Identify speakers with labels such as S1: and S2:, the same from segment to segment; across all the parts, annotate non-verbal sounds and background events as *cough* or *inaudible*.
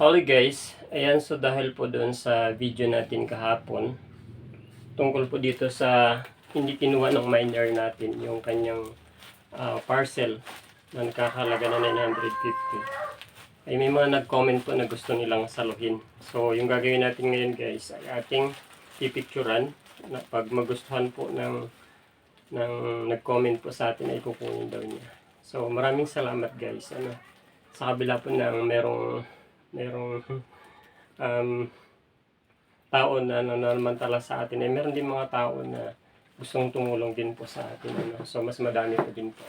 S1: Holy guys, ayan so dahil po doon sa video natin kahapon, tungkol po dito sa hindi kinuha ng miner natin yung kanyang ah, parcel na nakakalaga na 950 ay may mga nag-comment po na gusto nilang saluhin. So yung gagawin natin ngayon guys ay ating pipicturan na pag magustuhan po ng ng nag-comment po sa atin ay kukunin daw niya. So maraming salamat guys. Ano, sa kabila po ng merong merong um, tao na nanamantala sa atin. Ay meron din mga tao na gustong tumulong din po sa atin ano. so mas madami po din po.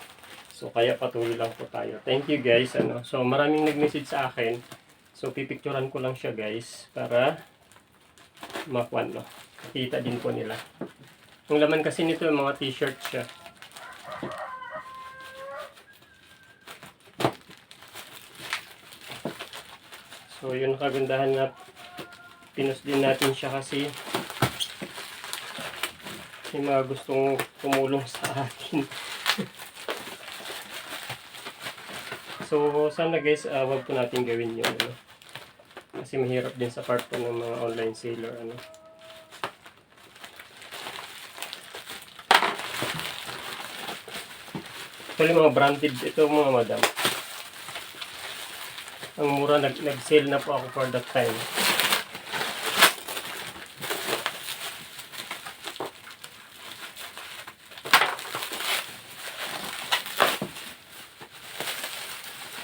S1: So kaya patuloy lang po tayo. Thank you guys ano. So maraming nag-message sa akin. So pipicturan ko lang siya guys para makuan no. Kita din po nila. Ang laman kasi nito mga t-shirt siya So yun kagandahan na pinos din natin siya kasi may mga gustong tumulong sa atin. *laughs* so sana guys, uh, wag po natin gawin yun. Ano? Kasi mahirap din sa part po ng mga online seller. Ano? Actually mga branded ito mga madam ang mura nag nag-sale na po ako for that time.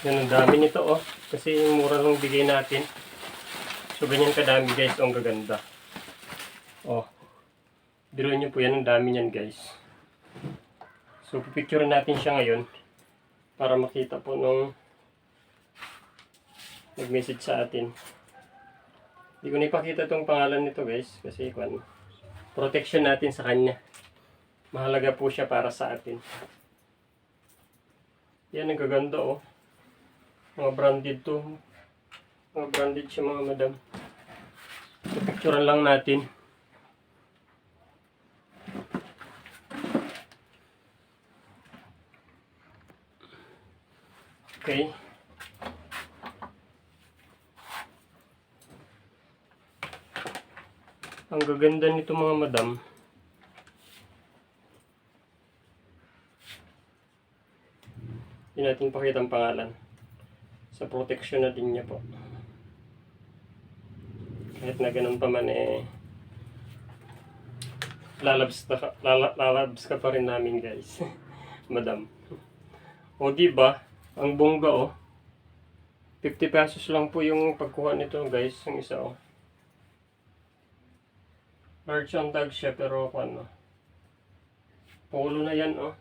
S1: Yan ang dami nito oh. Kasi yung mura lang bigay natin. So ganyan kadami guys. Ang gaganda. Oh. Biro nyo po yan. Ang dami niyan guys. So pipicture natin siya ngayon. Para makita po nung nag-message sa atin. Hindi ko na ipakita itong pangalan nito guys kasi kung protection natin sa kanya. Mahalaga po siya para sa atin. Yan ang gaganda oh. Mga branded to. Mga branded siya mga madam. Picturean lang natin. Okay. Ang gaganda nito mga madam. Hindi natin pakita ang pangalan. Sa protection na din niya po. Kahit na ganun pa man eh, lalabs, na, ka- lala, lalabs ka pa rin namin guys. *laughs* madam. O di ba Ang bongga oh. 50 pesos lang po yung pagkuha nito guys. Yung isa oh. Large ang tag siya pero kung ano. Polo na yan oh.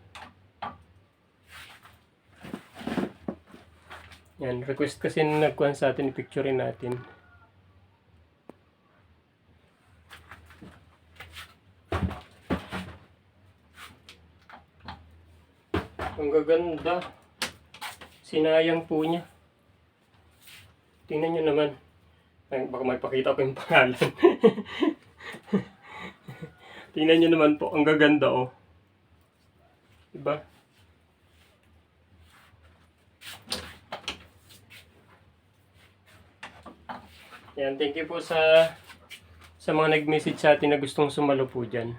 S1: Yan, request kasi nagkuhan sa atin, picturein natin. Ang gaganda. Sinayang po niya. Tingnan nyo naman. Ay, baka may pakita ko yung pangalan. *laughs* Tingnan nyo naman po, ang gaganda oh. Diba? Yan, thank you po sa sa mga nag-message sa atin na gustong sumalo po dyan.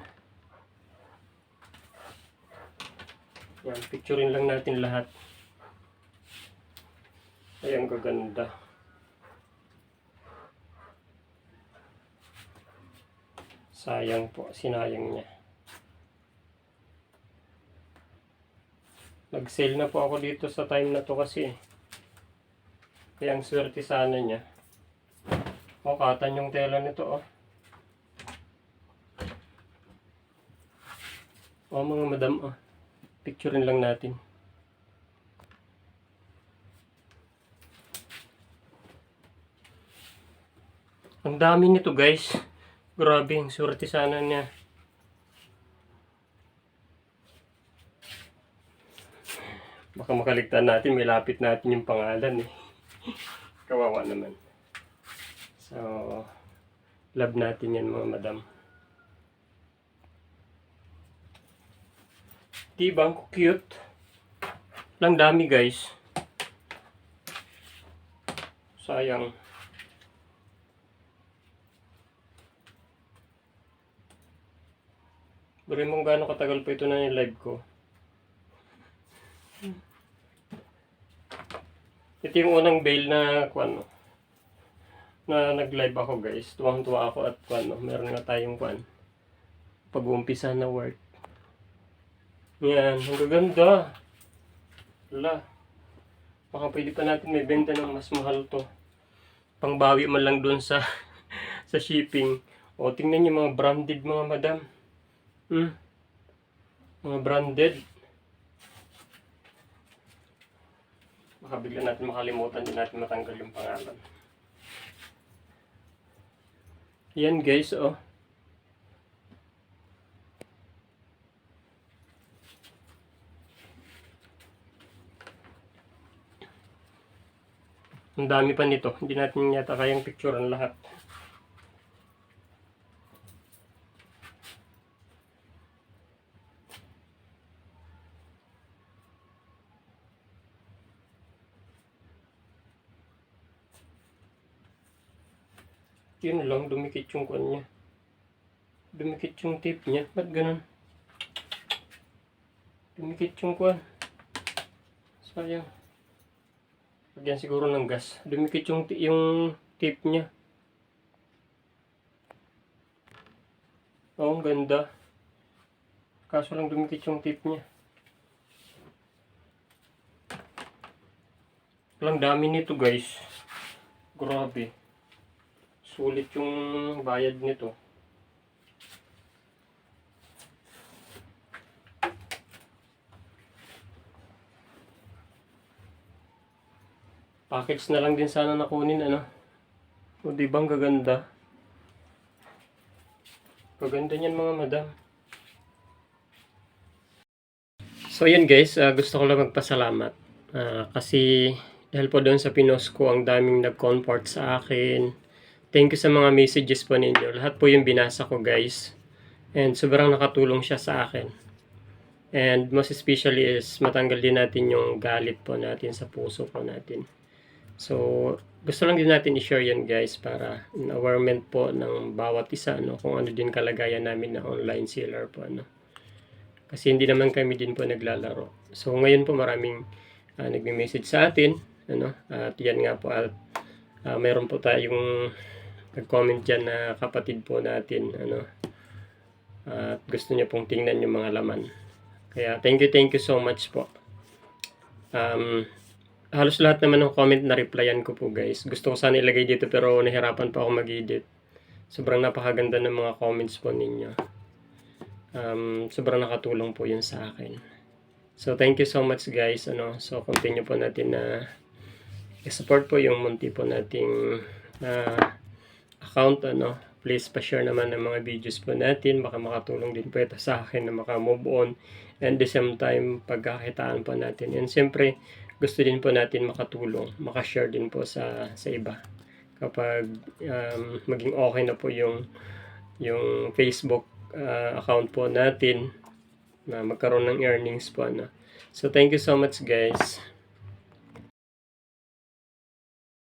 S1: Yan, picturein lang natin lahat. Ay, ang gaganda. Sayang po, sinayang niya. Nag-sale na po ako dito sa time na to kasi. Kaya ang swerte sana niya. O, katan yung tela nito, oh. O, mga madam, oh. Picturein lang natin. Ang dami nito, guys. Grabe, ang swerte sana niya. Baka makaligtan natin, may lapit natin yung pangalan eh. Kawawa naman. So, love natin yan mga madam. Diba, ang cute. Lang dami guys. Sayang. Bari mong gaano katagal pa ito na live ko. Ito yung unang bail na kwan, no? na nag-live ako guys. Tuwang-tuwa ako at kwan, no? meron na tayong kwan. Pag-uumpisa na work. Yan, ang gaganda. Wala. Baka pwede pa natin may benta ng mas mahal to. Pangbawi man lang doon sa *laughs* sa shipping. O, tingnan niyo mga branded mga madam. Hmm. Mga branded. Baka bigla natin makalimutan din natin matanggal yung pangalan. Yan guys, oh. Ang dami pa nito. Hindi natin yata kayang picturean lahat. Yun lang, dumikit yung kwan niya. Dumikit yung tape niya. Ba't ganun? Dumikit yung kwan. Sayang. Lagyan siguro ng gas. Dumikit yung, yung tape niya. Oo, ang ganda. Kaso lang dumikit yung tape niya. Walang dami nito guys. Grabe. Sulit yung bayad nito. Package na lang din sana nakunin ano. O di bang gaganda? Gaganda niyan mga madam. So yan guys, ah, gusto ko lang magpasalamat. Ah, kasi dahil po doon sa pinos ko, ang daming nag-comfort sa akin. Thank you sa mga messages po ninyo. Lahat po yung binasa ko guys. And sobrang nakatulong siya sa akin. And most especially is matanggal din natin yung galit po natin sa puso po natin. So, gusto lang din natin i-share yan guys para in awareness po ng bawat isa no, kung ano din kalagayan namin na online seller po. Ano. Kasi hindi naman kami din po naglalaro. So, ngayon po maraming uh, nagme-message sa atin. Ano, at yan nga po at ah, mayroon po tayong nag-comment dyan na kapatid po natin. Ano, at gusto niya pong tingnan yung mga laman. Kaya thank you, thank you so much po. Um, halos lahat naman ng comment na replyan ko po guys. Gusto ko sana ilagay dito pero nahirapan pa ako mag-edit. Sobrang napakaganda ng mga comments po ninyo. Um, sobrang nakatulong po yun sa akin. So thank you so much guys. Ano, so continue po natin na i-support po yung munti po nating na account ano. Please pa-share naman ng mga videos po natin. Baka makatulong din po ito sa akin na maka-move on and the same time pagkakitaan po natin. And siyempre, gusto din po natin makatulong, makashare din po sa sa iba. Kapag um, maging okay na po yung yung Facebook uh, account po natin na magkaroon ng earnings po ano. So thank you so much guys.